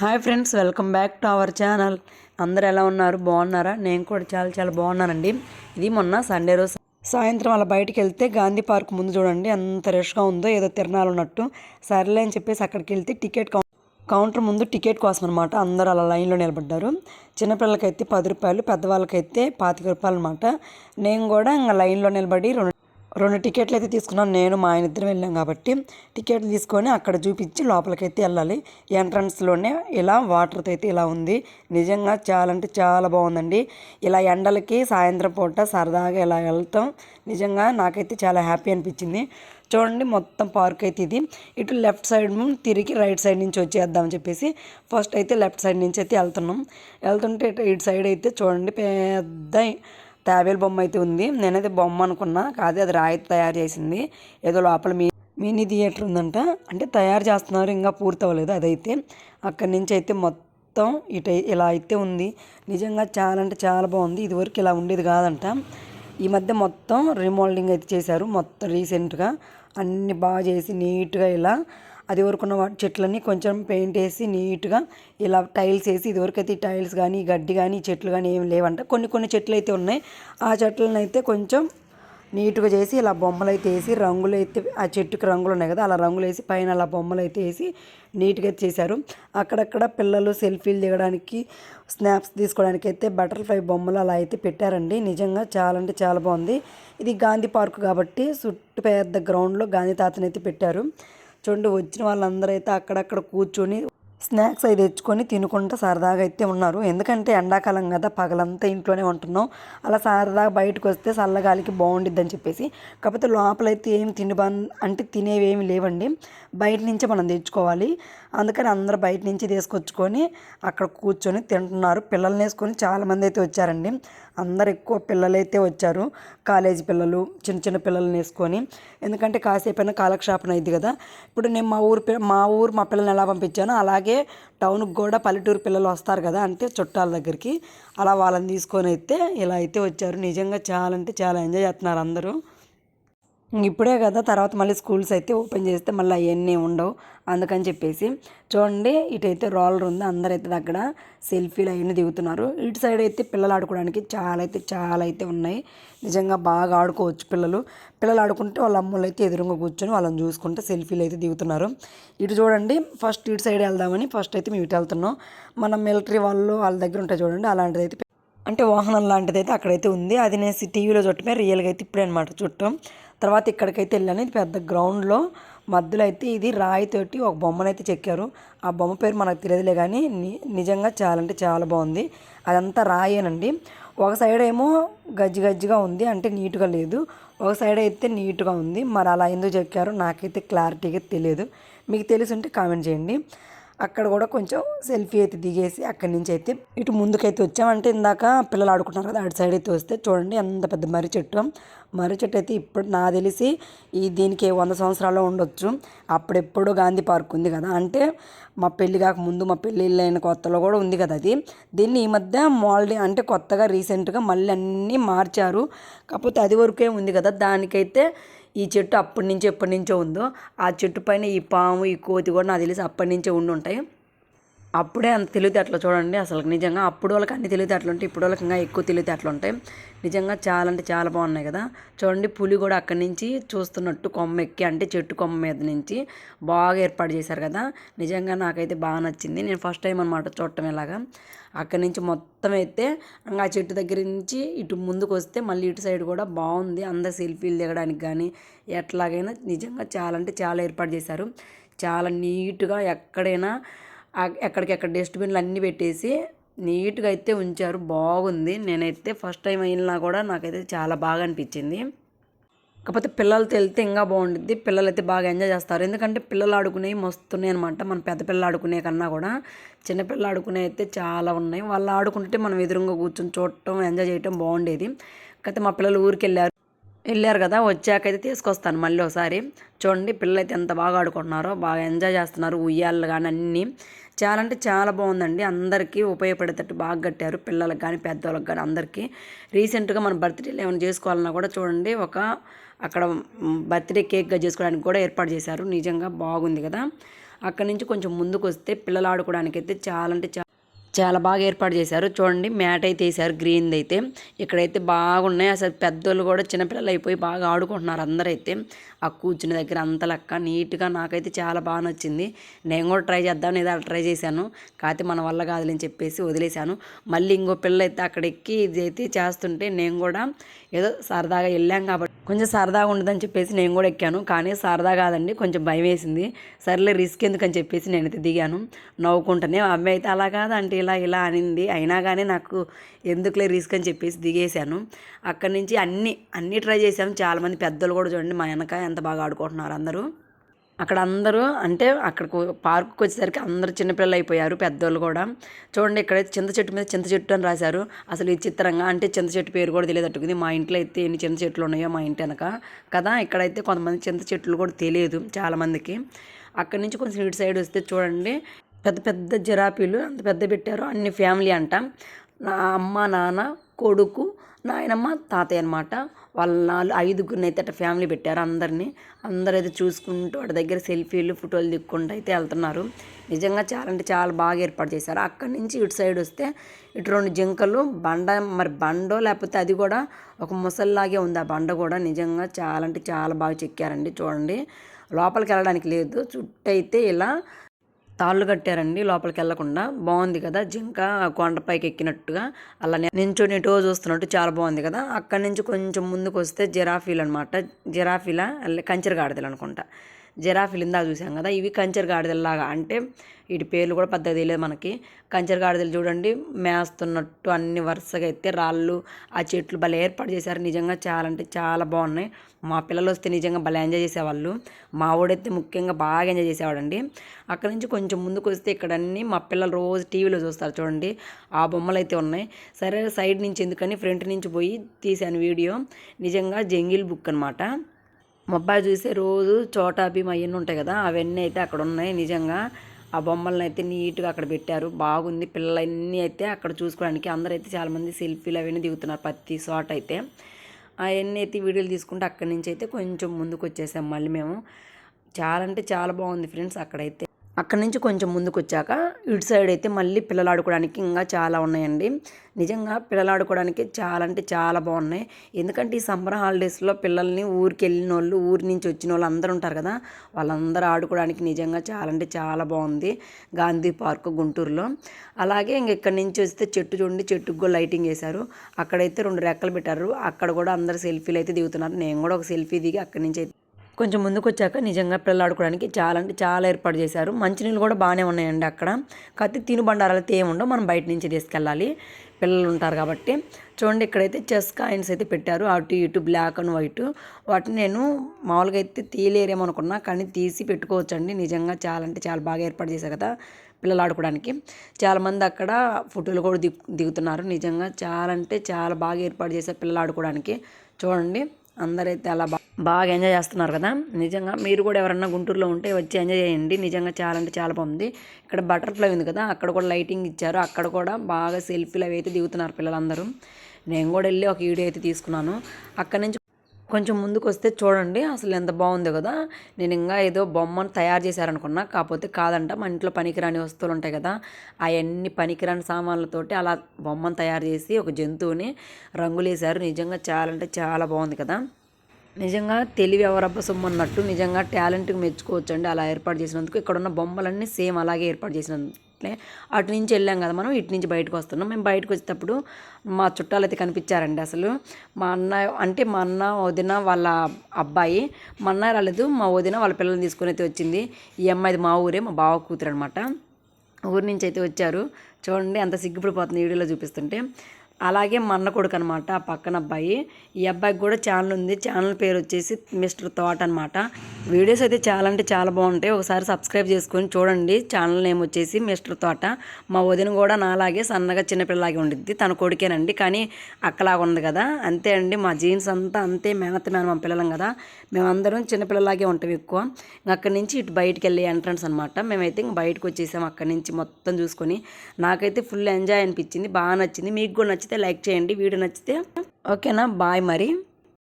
Hi friends welcome back to our channel. అందరు ఎలా ఉన్నారు? బాగున్నారా? నేను కూడా చాలా చాలా బాగున్నానండి. ఇది మొన్న సండే రోజు. సాయంత్రం అలా బయటకు వెళ్తే గాంధీ పార్క్ ముందు చూడండి ఎంత రష్గా ఉందో ఏదో తిరణాలు ఉన్నట్టు. సర్లే అని చెప్పేసి అక్కడికి వెళ్తే టికెట్ కౌంటర్ ముందు టికెట్ కోసం అనమాట అందరూ అలా లైన్లో నిలబడ్డారు. చిన్నపిల్లలకైతే పది రూపాయలు పెద్దవాళ్ళకైతే పాతిక రూపాయలు అనమాట నేను కూడా ఇంకా లైన్లో నిలబడి రెండు రెండు టికెట్లు అయితే తీసుకున్నాను. నేను మా ఆయన ఇద్దరు వెళ్ళాం కాబట్టి టికెట్లు తీసుకొని అక్కడ చూపించి లోపలికైతే వెళ్ళాలి. ఎంట్రన్స్లోనే ఇలా వాటర్తో అయితే ఇలా ఉంది. నిజంగా చాలా అంటే చాలా బాగుందండి. ఇలా ఎండలకి సాయంత్రం పూట సరదాగా ఇలా వెళ్తాం. నిజంగా నాకైతే చాలా హ్యాపీ అనిపించింది. చూడండి మొత్తం పార్క్ అయితే ఇది. ఇటు లెఫ్ట్ సైడ్ తిరిగి రైట్ సైడ్ నుంచి వచ్చేద్దామని చెప్పేసి ఫస్ట్ అయితే లెఫ్ట్ సైడ్ నుంచి అయితే వెళ్తున్నాం. వెళ్తుంటే ఇటు ఇటు సైడ్ అయితే చూడండి పెద్ద తాబేలు బొమ్మ అయితే ఉంది. నేనైతే బొమ్మ అనుకున్నా కాదు అది రాయి తయారు చేసింది. ఏదో లోపల మీ మినీ థియేటర్ ఉందంట. అంటే తయారు చేస్తున్నారు ఇంకా పూర్తి అవ్వలేదు అదైతే. అక్కడి నుంచి అయితే మొత్తం ఇట ఇలా అయితే ఉంది. నిజంగా చాలా అంటే చాలా బాగుంది. ఇదివరకు ఇలా ఉండేది కాదంట. ఈ మధ్య మొత్తం రిమోల్డింగ్ అయితే చేశారు మొత్తం రీసెంట్గా అన్ని బాగా చేసి నీట్గా ఇలా అది వరకు ఉన్న చెట్లన్నీ కొంచెం పెయింట్ వేసి నీట్గా ఇలా టైల్స్ వేసి ఇదివరకైతే అయితే ఈ టైల్స్ కానీ గడ్డి కానీ చెట్లు కానీ ఏం లేవంట. కొన్ని కొన్ని చెట్లు అయితే ఉన్నాయి. ఆ చెట్లను అయితే కొంచెం నీట్గా చేసి ఇలా బొమ్మలు అయితే వేసి రంగులు అయితే ఆ చెట్టుకి రంగులు ఉన్నాయి కదా అలా రంగులు వేసి పైన అలా బొమ్మలు అయితే వేసి నీట్గా చేశారు. అక్కడక్కడ పిల్లలు సెల్ఫీలు దిగడానికి స్నాప్స్ తీసుకోవడానికి అయితే బటర్ఫ్లై బొమ్మలు అలా అయితే పెట్టారండి. నిజంగా చాలా అంటే చాలా బాగుంది. ఇది గాంధీ పార్క్ కాబట్టి చుట్టూ పెద్ద గ్రౌండ్లో గాంధీ తాతని అయితే పెట్టారు. చూడండి వచ్చిన వాళ్ళందరూ అయితే అక్కడక్కడ కూర్చొని స్నాక్స్ అవి తెచ్చుకొని తినుకుంటూ సరదాగా అయితే ఉన్నారు. ఎందుకంటే ఎండాకాలం కదా పగలంతా ఇంట్లోనే ఉంటున్నాం. అలా సరదాగా బయటకు వస్తే చల్లగాలికి బాగుండిద్ది అని చెప్పేసి. కాకపోతే లోపలైతే ఏం తిని అంటే తినేవి ఏమి లేవండి. బయట నుంచే మనం తెచ్చుకోవాలి. అందుకని అందరూ బయట నుంచి తీసుకొచ్చుకొని అక్కడ కూర్చొని తింటున్నారు. పిల్లల్ని వేసుకొని చాలామంది అయితే వచ్చారండి. అందరు ఎక్కువ పిల్లలైతే వచ్చారు. కాలేజీ పిల్లలు చిన్న చిన్న పిల్లల్ని వేసుకొని. ఎందుకంటే కాసేపైనా కాలక్షేపణ అయింది కదా. ఇప్పుడు నేను మా ఊరు మా ఊరు మా పిల్లల్ని ఎలా పంపించానో అలాగే టౌన్కి కూడా పల్లెటూరు పిల్లలు వస్తారు కదా అంటే చుట్టాల దగ్గరికి. అలా వాళ్ళని తీసుకొని అయితే ఇలా అయితే వచ్చారు. నిజంగా చాలా అంటే చాలా ఎంజాయ్ చేస్తున్నారు అందరూ. ఇప్పుడే కదా తర్వాత మళ్ళీ స్కూల్స్ అయితే ఓపెన్ చేస్తే మళ్ళీ అవన్నీ ఉండవు. అందుకని చెప్పేసి చూడండి ఇటైతే రోలర్ ఉంది అందరైతే దగ్గర సెల్ఫీలు అవన్నీ దిగుతున్నారు. ఇటు సైడ్ అయితే పిల్లలు ఆడుకోవడానికి చాలా అయితే చాలా అయితే ఉన్నాయి. నిజంగా బాగా ఆడుకోవచ్చు పిల్లలు. పిల్లలు ఆడుకుంటే వాళ్ళ అమ్మలు అయితే ఎదురుగా కూర్చొని వాళ్ళని చూసుకుంటే సెల్ఫీలు అయితే దిగుతున్నారు. ఇటు చూడండి ఫస్ట్ ఇటు సైడ్ వెళ్దామని ఫస్ట్ అయితే మేము ఇటు వెళ్తున్నాం. మన మిలిటరీ వాళ్ళు వాళ్ళ దగ్గర ఉంటాయి చూడండి అలాంటిది అయితే అంటే వాహనం లాంటిది అయితే అక్కడైతే ఉంది. అది నేను టీవీలో చుట్టమే రియల్గా అయితే ఇప్పుడే అనమాట చుట్టం. తర్వాత ఇక్కడికైతే వెళ్ళాను. ఇది పెద్ద గ్రౌండ్లో. మధ్యలో అయితే ఇది రాయితోటి ఒక బొమ్మను అయితే చెక్కారు. ఆ బొమ్మ పేరు మనకు తెలియదులే కానీ నిజంగా చాలా అంటే చాలా బాగుంది. అదంతా రాయేనండి. ఒక సైడ్ ఏమో గజ్జి గజ్జిగా ఉంది అంటే నీట్గా లేదు. ఒక సైడ్ అయితే నీట్గా ఉంది. మరి అలా ఎందుకు చెక్కారో నాకైతే క్లారిటీగా తెలియదు. మీకు తెలిసి ఉంటే కామెంట్ చేయండి. అక్కడ కూడా కొంచెం సెల్ఫీ అయితే దిగేసి అక్కడి నుంచి అయితే ఇటు ముందుకైతే వచ్చామంటే ఇందాక పిల్లలు ఆడుకుంటున్నారు కదా అటు సైడ్ అయితే వస్తే చూడండి ఎంత పెద్ద మర్రి చెట్టు. మర్రి చెట్టు అయితే ఇప్పుడు నా తెలిసి ఈ దీనికి వంద సంవత్సరాలు ఉండొచ్చు. అప్పుడెప్పుడు గాంధీ పార్క్ ఉంది కదా అంటే మా పెళ్ళి కాక ముందు మా పెళ్ళి అయిన కొత్తలో కూడా ఉంది కదా అది. దీన్ని ఈ మధ్య మోల్డ్ అంటే కొత్తగా రీసెంట్గా మళ్ళీ అన్నీ మార్చారు. కాకపోతే అది వరకే ఉంది కదా దానికైతే ఈ చెట్టు అప్పటి నుంచి ఎప్పటి నుంచో ఉందో ఆ చెట్టు పైన ఈ పాము ఈ కోతి కూడా నాకు తెలిసి అప్పటి నుంచే ఉండి ఉంటాయి. అప్పుడే అంత తెలివితేటలు చూడండి. అసలు నిజంగా అప్పుడు వాళ్ళకి అన్ని తెలివితేటలు ఉంటాయి. ఇప్పుడు వాళ్ళకి ఇంకా ఎక్కువ తెలివితేటలు ఉంటాయి. నిజంగా చాలా అంటే చాలా బాగున్నాయి కదా. చూడండి పులి కూడా అక్కడి నుంచి చూస్తున్నట్టు కొమ్మ ఎక్కి అంటే చెట్టు కొమ్మ మీద నుంచి బాగా ఏర్పాటు చేశారు కదా. నిజంగా నాకైతే బాగా నచ్చింది. నేను ఫస్ట్ టైం అనమాట చూడటం ఇలాగా. అక్కడి నుంచి మొత్తం అయితే ఆ చెట్టు దగ్గర నుంచి ఇటు ముందుకు వస్తే మళ్ళీ ఇటు సైడ్ కూడా బాగుంది. అందరు సెల్ఫీలు దిగడానికి కానీ ఎట్లాగైనా నిజంగా చాలా అంటే చాలా ఏర్పాటు చేశారు. చాలా నీట్గా ఎక్కడైనా ఎక్కడికెక్కడ డస్ట్బిన్లు అన్నీ పెట్టేసి నీట్గా అయితే ఉంచారు. బాగుంది. నేనైతే ఫస్ట్ టైం అయినా కూడా నాకైతే చాలా బాగా అనిపించింది. కాకపోతే పిల్లలతో వెళ్తే ఇంకా బాగుంటుంది పిల్లలు అయితే బాగా ఎంజాయ్ చేస్తారు. ఎందుకంటే పిల్లలు ఆడుకునేవి మస్తున్నాయి అనమాట మన పెద్ద పిల్లలు ఆడుకునే కన్నా కూడా. చిన్నపిల్లలు ఆడుకునే అయితే చాలా ఉన్నాయి. వాళ్ళు ఆడుకుంటే మనం ఎదురుగా కూర్చొని చూడటం ఎంజాయ్ చేయటం బాగుండేది. కాకపోతే మా పిల్లలు ఊరికి వెళ్ళారు. వెళ్ళారు కదా. వచ్చాకైతే తీసుకొస్తాను మళ్ళీ ఒకసారి. చూడండి పిల్లలు అయితే ఎంత బాగా ఆడుకుంటున్నారో బాగా ఎంజాయ్ చేస్తున్నారు. ఉయ్యాలు కానీ అన్నీ. చాలా అంటే చాలా బాగుందండి. అందరికీ ఉపయోగపడేటట్టు బాగా కట్టారు. పిల్లలకు కానీ పెద్దవాళ్ళకి కానీ అందరికీ. రీసెంట్గా మన బర్త్డేలు ఏమైనా చేసుకోవాలన్నా కూడా చూడండి. ఒక అక్కడ బర్త్డే కేక్గా చేసుకోవడానికి కూడా ఏర్పాటు చేశారు. నిజంగా బాగుంది కదా. అక్కడి నుంచి కొంచెం ముందుకు వస్తే పిల్లలు ఆడుకోవడానికి అయితే చాలా అంటే చాలా చాలా బాగా ఏర్పాటు చేశారు. చూడండి మ్యాట్ అయితే వేసారు గ్రీన్ది అయితే. ఇక్కడైతే బాగున్నాయి. అసలు పెద్దోళ్ళు కూడా చిన్నపిల్లలు అయిపోయి బాగా ఆడుకుంటున్నారు అందరైతే. ఆ కూర్చున్న దగ్గర అంత లెక్క నీట్గా నాకైతే చాలా బాగా నచ్చింది. నేను కూడా ట్రై చేద్దామని ఏదో ట్రై చేశాను. కాకపోతే మన వల్ల కాదులని చెప్పేసి వదిలేశాను. మళ్ళీ ఇంకో పిల్ల అయితే అక్కడ ఎక్కి ఇది అయితే చేస్తుంటే నేను కూడా ఏదో సరదాగా వెళ్ళాం కాబట్టి కొంచెం సరదాగా ఉండదని చెప్పేసి నేను కూడా ఎక్కాను. కానీ సరదా కాదండి కొంచెం భయం వేసింది. సర్లే రిస్క్ ఎందుకని చెప్పేసి నేనైతే దిగాను. నవ్వుకుంటానే అమ్మాయి అయితే అలా కాదు అంటే ఇలా ఇలా అనింది. అయినా కానీ నాకు ఎందుకులే రిస్క్ అని చెప్పేసి దిగేశాను. అక్కడి నుంచి అన్నీ అన్నీ ట్రై చేశాను చాలామంది పెద్దలు కూడా చూడండి మా వెనక ఎంత బాగా ఆడుకుంటున్నారు అందరూ. అక్కడ అందరూ అంటే అక్కడికి పార్కుకి వచ్చేసరికి అందరూ చిన్నపిల్లలు అయిపోయారు పెద్దోళ్ళు కూడా. చూడండి ఇక్కడ చింత చెట్టు మీద చింత చెట్టు అని రాశారు. అసలు ఈ చిత్రంగా అంటే చింత చెట్టు పేరు కూడా తెలియదట్టుకుంది. మా ఇంట్లో అయితే ఎన్ని చింత చెట్లు ఉన్నాయో మా ఇంటి వెనక. కదా ఇక్కడైతే కొంతమంది చింత చెట్లు కూడా తెలియదు చాలామందికి. అక్కడి నుంచి కొంచెం ఇటు సైడ్ వస్తే చూడండి పెద్ద పెద్ద జిరాపీలు అంత పెద్ద పెట్టారు. అన్ని ఫ్యామిలీ అంట. నా అమ్మ నాన్న కొడుకు నాయనమ్మ తాతయ్య అనమాట వాళ్ళ నాలుగు ఐదుగురిని అయితే అట్లా ఫ్యామిలీ పెట్టారు అందరినీ. అందరూ అయితే చూసుకుంటూ వాటి దగ్గర సెల్ఫీలు ఫోటోలు దిక్కుంటూ అయితే వెళ్తున్నారు. నిజంగా చాలా అంటే చాలా బాగా ఏర్పాటు చేశారు. అక్కడి నుంచి ఇటు సైడ్ వస్తే ఇటు రెండు జింకలు బండ మరి బండో లేకపోతే అది కూడా ఒక ముసల్లాగే ఉంది. ఆ బండ కూడా నిజంగా చాలా అంటే చాలా బాగా చెక్కారండి. చూడండి లోపలికి వెళ్ళడానికి లేదు. చుట్టూ అయితే ఇలా తాళ్ళు కట్టారండి లోపలికి వెళ్ళకుండా బాగుంది కదా? జింక కొండపైకి ఎక్కినట్టుగా అలా నించుని టో చూస్తున్నట్టు చాలా బాగుంది కదా? అక్కడి నుంచి కొంచెం ముందుకు వస్తే జిరాఫీలు అనమాట జిరాఫీల కంచెరగాడదలు అనుకుంటా జిరాఫీలు ఇందాక చూసాం కదా ఇవి కంచెర గాడిదల్లాగా. అంటే వీటి పేర్లు కూడా పెద్దగా తెలియదు మనకి. కంచెర గాడిదలు చూడండి మేస్తున్నట్టు అన్ని వరుసగా అయితే రాళ్ళు ఆ చెట్లు భలే ఏర్పాటు చేశారు. నిజంగా చాలా అంటే చాలా బాగున్నాయి. మా పిల్లలు వస్తే నిజంగా భలే ఎంజాయ్ చేసేవాళ్ళు. మా ఊడైతే ముఖ్యంగా బాగా ఎంజాయ్ చేసేవాడండి. అక్కడ నుంచి కొంచెం ముందుకు వస్తే ఇక్కడ అన్ని మా పిల్లలు రోజు టీవీలో చూస్తారు చూడండి. ఆ బొమ్మలు అయితే ఉన్నాయి. సరే సైడ్ నుంచి ఎందుకని ఫ్రంట్ నుంచి పోయి తీశాను వీడియో. నిజంగా జంగిల్ బుక్ అనమాట అబ్బాయి చూసే రోజు చోటా భీమ్ అవన్నీ ఉంటాయి కదా అవన్నీ అయితే అక్కడ ఉన్నాయి నిజంగా. ఆ బొమ్మలను అయితే నీట్గా అక్కడ పెట్టారు బాగుంది. పిల్లలన్నీ అయితే అక్కడ చూసుకోవడానికి అందరూ అయితే చాలామంది సెల్ఫీలు అవన్నీ దిగుతున్నారు ప్రతి చోట అయితే. అవన్నీ అయితే వీడియోలు తీసుకుంటే అక్కడి నుంచి అయితే కొంచెం ముందుకు వచ్చేసాం మళ్ళీ మేము. చాలా అంటే చాలా బాగుంది ఫ్రెండ్స్ అక్కడైతే. అక్కడి నుంచి కొంచెం ముందుకు వచ్చాక ఇటు సైడ్ అయితే మళ్ళీ పిల్లలు ఆడుకోవడానికి ఇంకా చాలా ఉన్నాయండి. నిజంగా పిల్లలు ఆడుకోవడానికి చాలా అంటే చాలా బాగున్నాయి. ఎందుకంటే ఈ సమ్మర్ హాలిడేస్లో పిల్లల్ని ఊరికి వెళ్ళిన వాళ్ళు ఊరి నుంచి వచ్చిన వాళ్ళు అందరూ ఉంటారు కదా వాళ్ళందరూ ఆడుకోవడానికి నిజంగా చాలా అంటే చాలా బాగుంది గాంధీ పార్క్ గుంటూరులో. అలాగే ఇంక ఇక్కడి నుంచి వస్తే చెట్టు చూడండి చెట్టుకు కూడా లైటింగ్ వేశారు. అక్కడైతే రెండు రెక్కలు పెట్టారు. అక్కడ కూడా అందరు సెల్ఫీలు అయితే దిగుతున్నారు. నేను కూడా ఒక సెల్ఫీ దిగి అక్కడి నుంచి అయితే కొంచెం ముందుకు వచ్చాక నిజంగా పిల్లలు ఆడుకోవడానికి చాలా అంటే చాలా ఏర్పాటు చేశారు. మంచినీళ్ళు కూడా బాగానే ఉన్నాయండి అక్కడ. కత్తి తినుబండారాలు అయితే ఏముండవు. మనం బయట నుంచి తీసుకెళ్ళాలి. పిల్లలు ఉంటారు కాబట్టి. చూడండి ఇక్కడైతే చెస్ కాయిన్స్ అయితే పెట్టారు. అటు ఇటు బ్లాక్ అండ్ వైట్. వాటిని నేను మామూలుగా అయితే తీయలేరేమనుకున్నా కానీ తీసి పెట్టుకోవచ్చండి. నిజంగా చాలా అంటే చాలా బాగా ఏర్పాటు చేశారు కదా పిల్లలు ఆడుకోవడానికి. చాలామంది అక్కడ ఫోటోలు కూడా దిగు దిగుతున్నారు. నిజంగా చాలా అంటే చాలా బాగా ఏర్పాటు చేశారు పిల్లలు ఆడుకోవడానికి. చూడండి. అందరైతే అలా బాగా ఎంజాయ్ చేస్తున్నారు కదా. నిజంగా మీరు కూడా ఎవరన్నా గుంటూరులో ఉంటే వచ్చి ఎంజాయ్ చేయండి. నిజంగా చాలా అంటే చాలా బాగుంది. ఇక్కడ బటర్ఫ్లై ఉంది కదా అక్కడ కూడా లైటింగ్ ఇచ్చారు. అక్కడ కూడా బాగా సెల్ఫీలు అవి అయితే దిగుతున్నారు పిల్లలందరూ. నేను కూడా వెళ్ళి ఒక వీడియో అయితే తీసుకున్నాను. అక్కడ నుంచి కొంచెం ముందుకు వస్తే చూడండి అసలు ఎంత బాగుందో కదా. నేను ఇంకా ఏదో బొమ్మను తయారు చేశారనుకున్నా కాకపోతే కాదంట మన ఇంట్లో పనికిరాని వస్తువులు ఉంటాయి కదా. అవన్నీ పనికిరాని సామాన్లతోటి అలా బొమ్మను తయారు చేసి ఒక జంతువుని రంగులేశారు. నిజంగా చాలా అంటే చాలా బాగుంది కదా. నిజంగా తెలివి ఎవరబ్బ సొమ్ము అన్నట్టు నిజంగా టాలెంట్కి మెచ్చుకోవచ్చు అండి అలా ఏర్పాటు చేసినందుకు. ఇక్కడ ఉన్న బొమ్మలన్నీ సేమ్ అలాగే ఏర్పాటు చేసినందుకు. అట్లే అటు నుంచి వెళ్ళాం కదా మనం ఇటు నుంచి బయటకు వస్తున్నాం. మేము బయటకు వచ్చేటప్పుడు మా చుట్టాలు అయితే కనిపించారండి అసలు. మా అన్న అంటే మా అన్న వదిన వాళ్ళ అబ్బాయి మా అన్న రాలేదు మా వదిన వాళ్ళ పిల్లల్ని తీసుకుని అయితే వచ్చింది. ఈ అమ్మాయిది మా ఊరే మా బావ కూతురు అనమాట ఊరి నుంచి అయితే వచ్చారు. చూడండి అంత సిగ్గుపడిపోతుంది వీడియోలో చూపిస్తుంటే. అలాగే మన్న కొడుకు అనమాట ఆ పక్కన అబ్బాయి. ఈ అబ్బాయికి కూడా ఛానల్ ఉంది. ఛానల్ పేరు వచ్చేసి మిస్టర్ థాట్ అనమాట వీడియోస్ అయితే చాలా అంటే చాలా బాగుంటాయి. ఒకసారి సబ్స్క్రైబ్ చేసుకొని చూడండి. ఛానల్ నేమ్ వచ్చేసి మిస్టర్ తోట మా వదిన కూడా నాలాగే సన్నగా చిన్నపిల్లలాగే ఉండిద్ది. తన కొడుకేనండి. కానీ అక్కలాగా ఉంది కదా. అంతే అండి. మా జీన్స్ అంతా అంతే మేనత్త మేన మా పిల్లలం కదా. మేమందరం చిన్నపిల్లలాగే ఉంటాం ఎక్కువ. అక్కడి నుంచి ఇటు బయటికి వెళ్ళే ఎంట్రన్స్ అనమాట మేమైతే ఇంక బయటకు వచ్చేసాం అక్కడి నుంచి మొత్తం చూసుకొని. నాకైతే ఫుల్ ఎంజాయ్ అనిపించింది. బాగా నచ్చింది. మీకు కూడా నచ్చితే లైక్ చేయండి. వీడియో నచ్చితే ఓకేనా? బాయ్ మరి.